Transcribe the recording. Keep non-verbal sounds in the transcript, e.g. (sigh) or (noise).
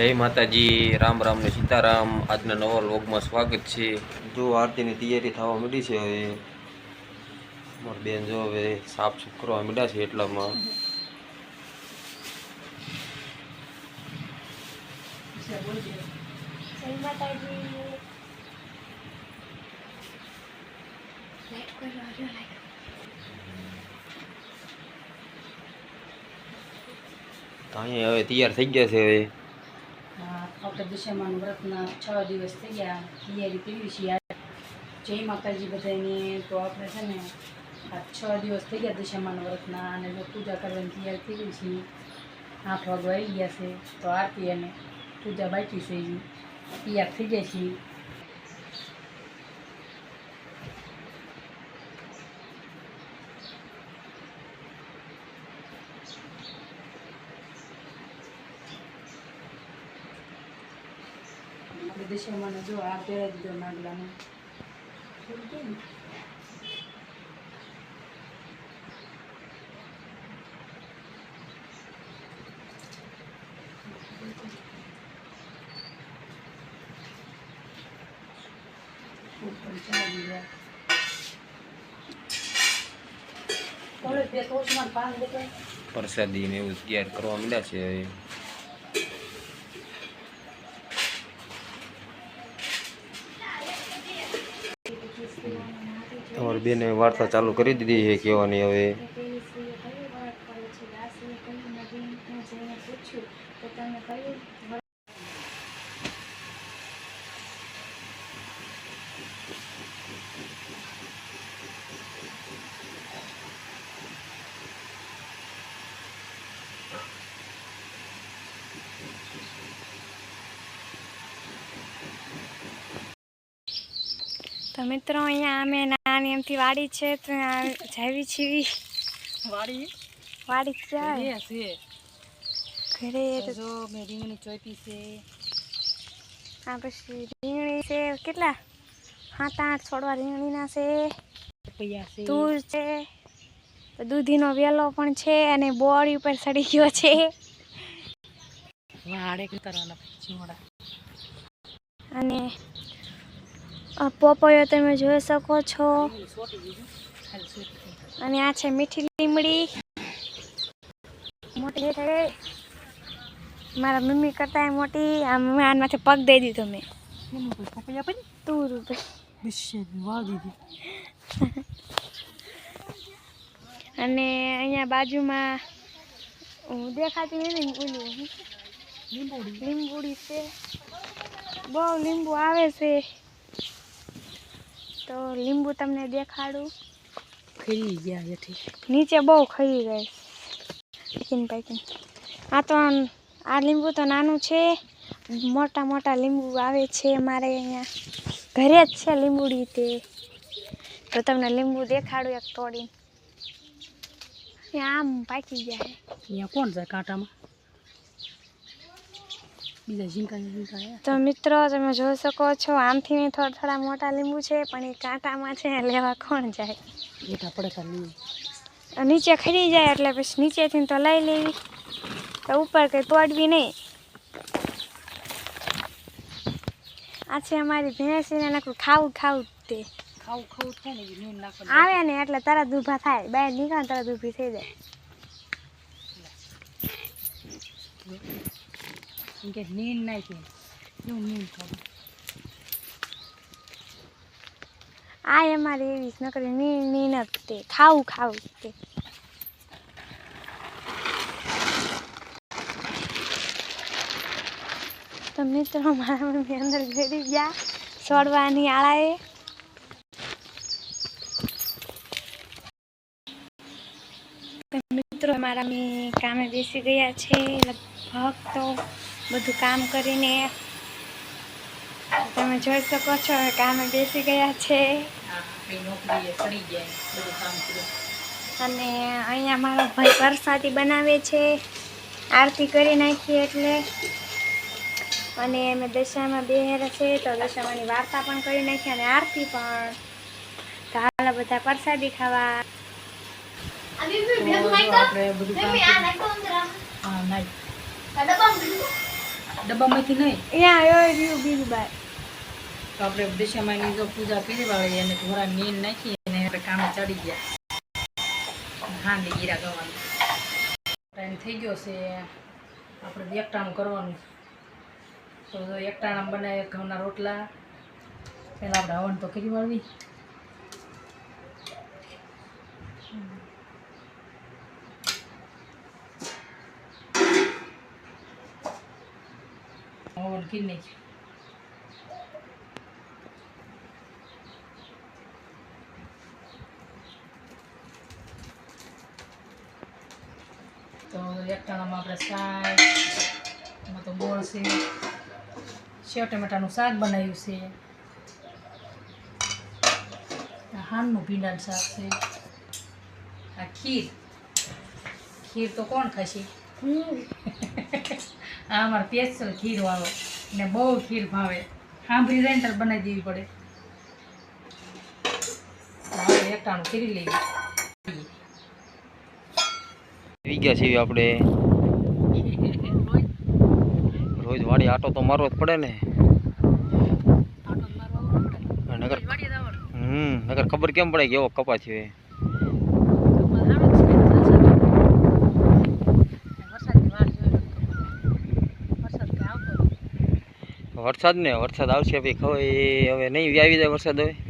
જય માતાજી રામ રામ ને સીતારામ. આજના નવા લોગમાં સ્વાગત છે. જો આરતીની તૈયારી થવા માંડી છે હવે. મારી બેન જો હવે સાફ સૂફ કરવા માંડ્યા છે એટલામાં. અહીંયા હવે તૈયાર થઈ ગયા છે હવે. હા, આપણે વ્રતના છ દિવસ થઈ ગયા. તૈયારી કરી છે યાર. જય માતાજી બધાને. તો આપણે છે ને આ છ દિવસ થઈ ગયા દશામાના વ્રતના અને જો પૂજા કરવાની તૈયારી થઈ ગઈ છે આઠ વાગવા આવી ગયા છે. તો આરતી અને પૂજા બાકી છે એ તૈયાર થઈ જાય છે. આપણે મને જો આ પહેરાવી દીધો નાગલાને. પ્રસાદી ને એવું તૈયાર કરવા માંડ્યા છે હવે તમારી બેને વાર્તા ચાલુ કરી દીધી છે કહેવાની હવે તેવી સ્ત્રીએ કયું વ્રત કરે છે દાસીએ કયું નદીને જઈને પૂછ્યું કે તમે કયું વ્રત તો મિત્રો અહીંયા અમે નાની એમથી વાડી છે તો જાવી છીએ વાડી? વાડી જાય છે. ઘરે જો મેં રીંગણી ચોપી છે. આ પછી રીંગણી છે કેટલા? સાત આઠ છોડવા રીંગણીના છે. તૂર છે. દૂધીનો વેલો પણ છે અને બોડી ઉપર સડી ગયો છે. વાડે કરવાના અને આ પોપયો તમે જોઈ શકો છો. અને આ છે મીઠી લીમડી. મોટી છે મારા મમ્મી કરતા મોટી. આમ મેં આનાથી પગ દઈ દીધો મેં. વાવ દીધી. અને અહીંયા બાજુમાં હું દેખાતી નહીં ઓલું. લીંબુડી છે. બહુ લીંબુ આવે છે. તો લીંબુ તમને દેખાડું. ખરી ગયા એથી. નીચે બહુ ખરી ગઈ. પેકિંગ પેકિંગ આ તો આ લીંબુ તો નાનું છે. મોટા મોટા લીંબુ આવે છે મારે અહીંયા. ઘરે જ છે લીંબુડી તે. તો તમને લીંબુ દેખાડું એક તોડીને. આમ પાકી ગયા છે અહીંયા કોણ જાય કાંટામાં? બીજા ઝીંકા ઝીંકા તો મિત્રો તમે જોઈ શકો છો આમથી ને થોડા થોડા મોટા લીંબુ છે પણ એ કાંટામાં છે લેવા કોણ જાય? નહીં નીચે ખરી જાય એટલે પછી નીચેથી તો લઈ લેવી. તો ઉપર કંઈ તોડવી નહીં. આ છે અમારી ભેંસીને નાખું ખાવું ખાવું તે. ખાવું ખાવું થાય ને આવે ને એટલે તરત ઊભા થાય. બહાર નીકળે તરત ઊભી થઈ જાય. એમ કે નીંદ નાખી એવું નીંદ ખાવું આ અમારી એવી જ નકરી ની ની જ તે. ખાવું ખાવું તે. તો મિત્રો, મારા મમ્મી અંદર ઘેરી ગયા. છોડવાની આળાએ તો મિત્રો અમે કામે બેસી ગયા છે, લગભગ તો બધું કામ કરીને તમે જોઈ શકો છો કામે બેસી ગયા છે. અને અહીંયા મારો ભાઈ પરસાદી બનાવે છે, આરતી કરી નાખી એટલે. અને અમે દશામાં બેહેર છે, તો દશામાની વાર્તા પણ કરી નાખી અને આરતી પણ તો હાલ બધા પરસાદી ખાવા આપણે બધું હા નાઈ ડબ્બામાંથી નહીં અહીંયા બીજું બાર તો આપણે દશામાની જો પૂજા કરી વાળી અને નાખી અને આપણે કામે ચડી ગયા હાંડી ગીરા ગવાનું ટાઈમ થઈ ગયો છે આપણે એકટાણું કરવાનું તો જો એકટાણા બનાવે ઘઉંના રોટલા પહેલાં આપણે હવન તો કરી વાળવી હવન किन्ने તો એકટાણામાં આપણે શાક એમાં તો ગોળ છે. સેવ ટમેટાનું શાક બનાવ્યું છે. હાનનું ભીંડાનું શાક છે. આ ખીર. ખીર તો કોણ ખાશે? (laughs) આ અમારે સ્પેશિયલ ખીરવાળો ને બહુ ખીર ભાવે. સાંભળી જાય ને બનાવી દેવી પડે. હવે એકટાણું કરી લઈએ. આવી ગયા છીએ આપણે. રોજ વાડી આટો તો મારવો જ પડે ને. નગર હમ નગર ખબર કેમ પડે કે એવો કપા થયો એ વરસાદ ને વરસાદ આવશે ભાઈ ખબર હવે નહીં આવી જાય વરસાદ હવે.